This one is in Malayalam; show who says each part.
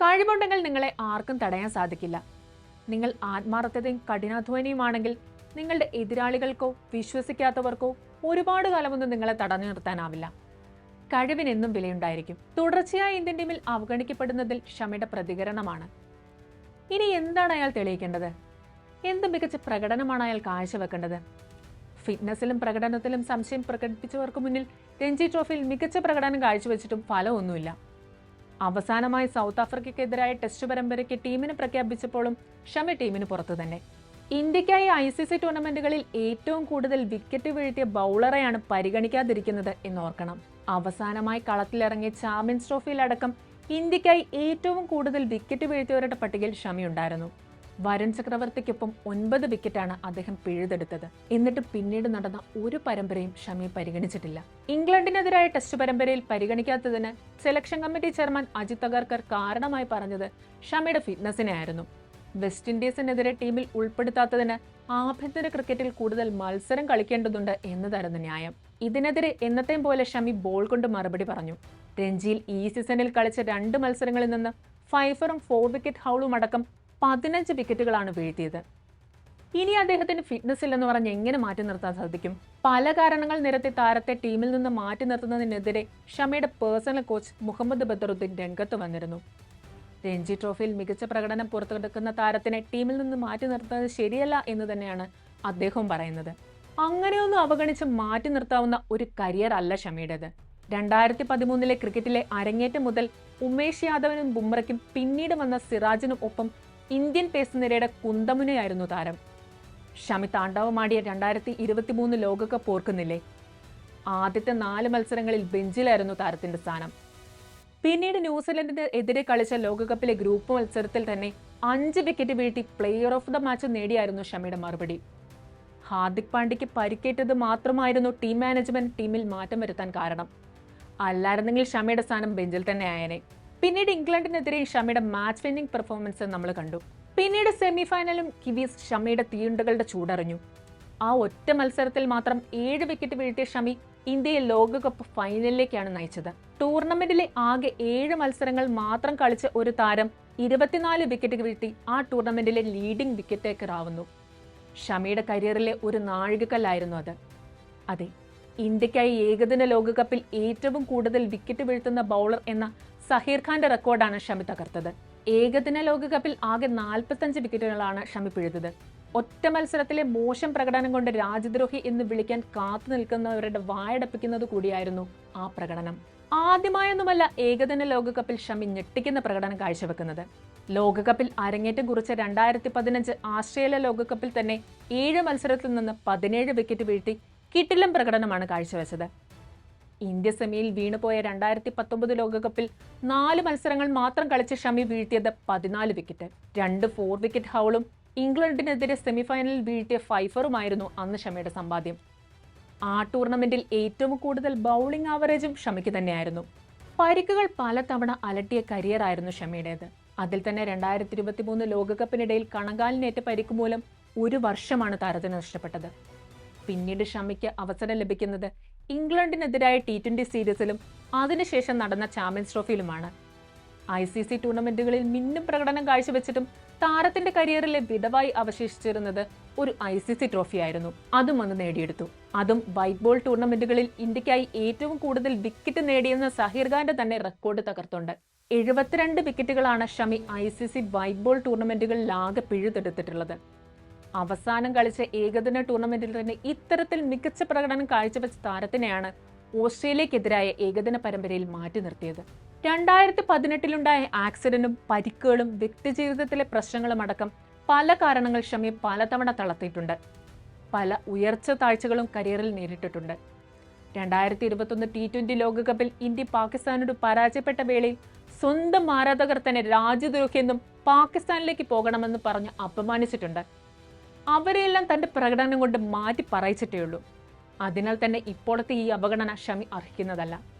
Speaker 1: കഴിവുണ്ടെങ്കിൽ നിങ്ങളെ ആർക്കും തടയാൻ സാധിക്കില്ല. നിങ്ങൾ ആത്മാർത്ഥതയും കഠിനാധ്വാനിയുമാണെങ്കിൽ നിങ്ങളുടെ എതിരാളികൾക്കോ വിശ്വസിക്കാത്തവർക്കോ ഒരുപാട് കാലമൊന്നും നിങ്ങളെ തടഞ്ഞു നിർത്താനാവില്ല. കഴിവിനെന്നും വിലയുണ്ടായിരിക്കും. തുടർച്ചയായി ഇന്ത്യൻ ടീമിൽ അവഗണിക്കപ്പെടുന്നതിൽ ഷമിയുടെ പ്രതികരണമാണ്. ഇനി എന്താണ് അയാൾ തെളിയിക്കേണ്ടത്? എന്ത് മികച്ച പ്രകടനമാണ് അയാൾ കാഴ്ചവെക്കേണ്ടത്? ഫിറ്റ്നസിലും പ്രകടനത്തിലും സംശയം പ്രകടിപ്പിച്ചവർക്ക് മുന്നിൽ രഞ്ജി ട്രോഫിയിൽ മികച്ച പ്രകടനം കാഴ്ചവെച്ചിട്ടും ഫലമൊന്നുമില്ല. അവസാനമായി സൗത്ത് ആഫ്രിക്കയ്ക്കെതിരായ ടെസ്റ്റ് പരമ്പരയ്ക്ക് ടീമിന് പ്രഖ്യാപിച്ചപ്പോഴും ഷമി ടീമിന് പുറത്തു തന്നെ. ഇന്ത്യക്കായി ഐ സി സി ടൂർണമെന്റുകളിൽ ഏറ്റവും കൂടുതൽ വിക്കറ്റ് വീഴ്ത്തിയ ബൗളറെയാണ് പരിഗണിക്കാതിരിക്കുന്നത് എന്നോർക്കണം. അവസാനമായി കളത്തിലിറങ്ങിയ ചാമ്പ്യൻസ് ട്രോഫിയിലടക്കം ഇന്ത്യക്കായി ഏറ്റവും കൂടുതൽ വിക്കറ്റ് വീഴ്ത്തിയവരുടെ പട്ടികയിൽ ഷമി ഉണ്ടായിരുന്നു. വരുൺ ചക്രവർത്തിക്കൊപ്പം ഒൻപത് വിക്കറ്റാണ് അദ്ദേഹം പിഴുതെടുത്തത്. എന്നിട്ട് പിന്നീട് നടന്ന ഒരു പരമ്പരയും ഷമി പരിഗണിച്ചിട്ടില്ല. ഇംഗ്ലണ്ടിനെതിരായ ടെസ്റ്റ് പരമ്പരയിൽ പരിഗണിക്കാത്തതിന് selection committee chairman Ajit Agarkar കാരണമായി പറഞ്ഞത് ഷമിയുടെ ഫിറ്റ്നസിനെ ആയിരുന്നു വെസ്റ്റ് ഇൻഡീസിനെതിരെ ടീമിൽ ഉൾപ്പെടുത്താത്തതിന് ആഭ്യന്തര ക്രിക്കറ്റിൽ കൂടുതൽ മത്സരം കളിക്കേണ്ടതുണ്ട് എന്നതായിരുന്നു ന്യായം. ഇതിനെതിരെ എന്നത്തെയും പോലെ ഷമി ബോൾ കൊണ്ട് മറുപടി പറഞ്ഞു. രഞ്ജിയിൽ ഈ സീസണിൽ കളിച്ച രണ്ട് മത്സരങ്ങളിൽ നിന്ന് ഫൈഫറും ഫോർ വിക്കറ്റ് ഹൗളും അടക്കം പതിനഞ്ച് വിക്കറ്റുകളാണ് വീഴ്ത്തിയത്. ഇനി അദ്ദേഹത്തിന് ഫിറ്റ്നസ് ഇല്ലെന്ന് പറഞ്ഞ് എങ്ങനെ മാറ്റി നിർത്താൻ സാധിക്കും? പല കാരണങ്ങൾ നിരത്തി താരത്തെ ടീമിൽ നിന്ന് മാറ്റി നിർത്തുന്നതിനെതിരെ ഷമിയുടെ പേഴ്സണൽ കോച്ച് മുഹമ്മദ് ബദറുദ്ദീൻ രംഗത്ത് വന്നിരുന്നു. രഞ്ജി ട്രോഫിയിൽ മികച്ച പ്രകടനം പുറത്തെടുക്കുന്ന താരത്തിനെ ടീമിൽ നിന്ന് മാറ്റി നിർത്തുന്നത് ശരിയല്ല എന്ന് തന്നെയാണ് അദ്ദേഹം പറയുന്നത്. അങ്ങനെയൊന്നും അവഗണിച്ച് മാറ്റി നിർത്താവുന്ന ഒരു കരിയർ അല്ല ഷമിയുടേത്. രണ്ടായിരത്തി പതിമൂന്നിലെ ക്രിക്കറ്റിലെ അരങ്ങേറ്റം മുതൽ ഉമേഷ് യാദവിനും ബുംറയ്ക്കും പിന്നീട് വന്ന സിറാജിനും ഒപ്പം ഇന്ത്യൻ പേസ് നിരയുടെ കുന്തമുനയായിരുന്നു താരം. ഷമി താണ്ഡവമാടിയ രണ്ടായിരത്തി ഇരുപത്തിമൂന്ന് ലോകകപ്പ് ഓർക്കുന്നില്ലേ? ആദ്യത്തെ നാല് മത്സരങ്ങളിൽ ബെഞ്ചിലായിരുന്നു താരത്തിന്റെ സ്ഥാനം. പിന്നീട് ന്യൂസിലൻഡിന് എതിരെ കളിച്ച ലോകകപ്പിലെ ഗ്രൂപ്പ് മത്സരത്തിൽ തന്നെ അഞ്ച് വിക്കറ്റ് വീഴ്ത്തി പ്ലെയർ ഓഫ് ദ മാച്ച് നേടിയായിരുന്നു ഷമിയുടെ മറുപടി. ഹാർദിക് പാണ്ഡ്യയ്ക്ക് പരിക്കേറ്റത് മാത്രമായിരുന്നു ടീം മാനേജ്മെന്റ് ടീമിൽ മാറ്റം വരുത്താൻ കാരണം. അല്ലായിരുന്നെങ്കിൽ ഷമിയുടെ സ്ഥാനം ബെഞ്ചിൽ തന്നെ ആയേനെ. പിന്നീട് ഇംഗ്ലണ്ടിനെതിരെ ഷമിയുടെ മാച്ച് വിന്നിംഗ് പെർഫോമൻസ് നമ്മൾ കണ്ടു. പിന്നീട് സെമി ഫൈനലും കിവീസ് ഷമിയുടെ തീണ്ടുകളുടെ ചൂടറിഞ്ഞു. ആ ഒറ്റ മത്സരത്തിൽ മാത്രം ഏഴ് വിക്കറ്റ് വീഴ്ത്തിയ ഷമി ഇന്ത്യയെ ലോകകപ്പ് ഫൈനലിലേക്കാണ് നയിച്ചത്. ടൂർണമെന്റിലെ ആകെ ഏഴ് മത്സരങ്ങൾ മാത്രം കളിച്ച ഒരു താരം ഇരുപത്തിനാല് വിക്കറ്റ് വീഴ്ത്തി ആ ടൂർണമെന്റിലെ ലീഡിംഗ് വിക്കറ്റ് ടേക്കർ ആവുന്നു. ഷമിയുടെ കരിയറിലെ ഒരു നാഴികക്കല്ലായിരുന്നു അത്. അതെ ഇന്ത്യക്കായി ഏകദിന ലോകകപ്പിൽ ഏറ്റവും കൂടുതൽ വിക്കറ്റ് വീഴ്ത്തുന്ന ബൗളർ എന്ന സഹീർ ഖാന്റെ റെക്കോർഡാണ് ഷമി തകർത്തത്. ഏകദിന ലോകകപ്പിൽ ആകെ നാൽപ്പത്തഞ്ച് വിക്കറ്റുകളാണ് ഷമി പിഴുതത്. ഒറ്റ മത്സരത്തിലെ മോശം പ്രകടനം കൊണ്ട് രാജ്യദ്രോഹി എന്ന് വിളിക്കാൻ കാത്തു നിൽക്കുന്നവരുടെ വായടപ്പിക്കുന്നത് കൂടിയായിരുന്നു ആ പ്രകടനം. ആദ്യമായൊന്നുമല്ല ഏകദിന ലോകകപ്പിൽ ഷമി ഞെട്ടിക്കുന്ന പ്രകടനം കാഴ്ചവെക്കുന്നത്. ലോകകപ്പിൽ അരങ്ങേറ്റം കുറിച്ച രണ്ടായിരത്തി പതിനഞ്ച് ആസ്ട്രേലിയ ലോകകപ്പിൽ തന്നെ ഏഴ് മത്സരത്തിൽ നിന്ന് പതിനേഴ് വിക്കറ്റ് വീഴ്ത്തി കിട്ടിലും പ്രകടനമാണ് കാഴ്ചവെച്ചത്. ഇന്ത്യ സെമിയിൽ വീണുപോയ രണ്ടായിരത്തി പത്തൊമ്പത് ലോകകപ്പിൽ നാല് മത്സരങ്ങൾ മാത്രം കളിച്ച് ഷമി വീഴ്ത്തിയത് പതിനാല് വിക്കറ്റ്. രണ്ട് ഫോർ വിക്കറ്റ് ഹൗളും ഇംഗ്ലണ്ടിനെതിരെ സെമിഫൈനലിൽ വീഴ്ത്തിയ ഫൈഫറുമായിരുന്നു അന്ന് ഷമിയുടെ സമ്പാദ്യം. ആ ടൂർണമെന്റിൽ ഏറ്റവും കൂടുതൽ ബൗളിംഗ് ആവറേജും ഷമിക്ക് തന്നെയായിരുന്നു. പരിക്കുകൾ പലതവണ അലട്ടിയ കരിയറായിരുന്നു ഷമിയുടേത്. അതിൽ തന്നെ രണ്ടായിരത്തി ഇരുപത്തി മൂന്ന് ലോകകപ്പിനിടയിൽ കണങ്കാലിനേറ്റ പരിക്ക് മൂലം ഒരു വർഷമാണ് താരത്തിന് നഷ്ടപ്പെട്ടത്. പിന്നീട് ഷമിക്ക് അവസരം ലഭിക്കുന്നത് ഇംഗ്ലണ്ടിനെതിരായ ടി ട്വന്റി സീരീസിലും അതിനുശേഷം നടന്ന ചാമ്പ്യൻസ് ട്രോഫിയിലുമാണ്. ഐ സി സി ടൂർണമെന്റുകളിൽ മിന്നും പ്രകടനം കാഴ്ചവെച്ചിട്ടും താരത്തിന്റെ കരിയറിലെ വിടവായി അവശേഷിച്ചിരുന്നത് ഒരു ഐ സി സി ട്രോഫിയായിരുന്നു. അതും അന്ന് നേടിയെടുത്തു. അതും വൈറ്റ് ബോൾ ടൂർണമെന്റുകളിൽ ഇന്ത്യക്കായി ഏറ്റവും കൂടുതൽ വിക്കറ്റ് നേടിയെന്ന സഹീർ ഖാന്റെ തന്നെ റെക്കോർഡ് തകർത്തുണ്ട്. എഴുപത്തിരണ്ട് വിക്കറ്റുകളാണ് Shami I C C white ball ടൂർണമെന്റുകളിൽ ആകെ പിഴുതെടുത്തിട്ടുള്ളത്. അവസാനം കളിച്ച ഏകദിന ടൂർണമെന്റിൽ തന്നെ ഇത്തരത്തിൽ മികച്ച പ്രകടനം കാഴ്ചവെച്ച താരത്തിനെയാണ് ഓസ്ട്രേലിയക്കെതിരായ ഏകദിന പരമ്പരയിൽ മാറ്റി നിർത്തിയത്. രണ്ടായിരത്തി പതിനെട്ടിലുണ്ടായ ആക്സിഡന്റും പരിക്കുകളും വ്യക്തിജീവിതത്തിലെ പ്രശ്നങ്ങളും അടക്കം പല കാരണങ്ങൾ ഷമി പലതവണ തളർത്തിയിട്ടുണ്ട്. പല ഉയർച്ച താഴ്ചകളും കരിയറിൽ നേരിട്ടിട്ടുണ്ട്. രണ്ടായിരത്തി ഇരുപത്തൊന്ന് ടി ട്വന്റി ലോകകപ്പിൽ ഇന്ത്യ പാകിസ്ഥാനോട് പരാജയപ്പെട്ട വേളയിൽ സ്വന്തം ആരാധകർ തന്നെ രാജ്യദ്രോഹിയെന്നും പാകിസ്ഥാനിലേക്ക് പോകണമെന്നും പറഞ്ഞ് അപമാനിച്ചിട്ടുണ്ട്. അവരെയെല്ലാം തന്റെ പ്രകടനം കൊണ്ട് മാറ്റി പറയിച്ചിട്ടേ ഉള്ളൂ. അതിനാൽ തന്നെ ഇപ്പോഴത്തെ ഈ അവഗണന ഷമി അർഹിക്കുന്നതല്ല.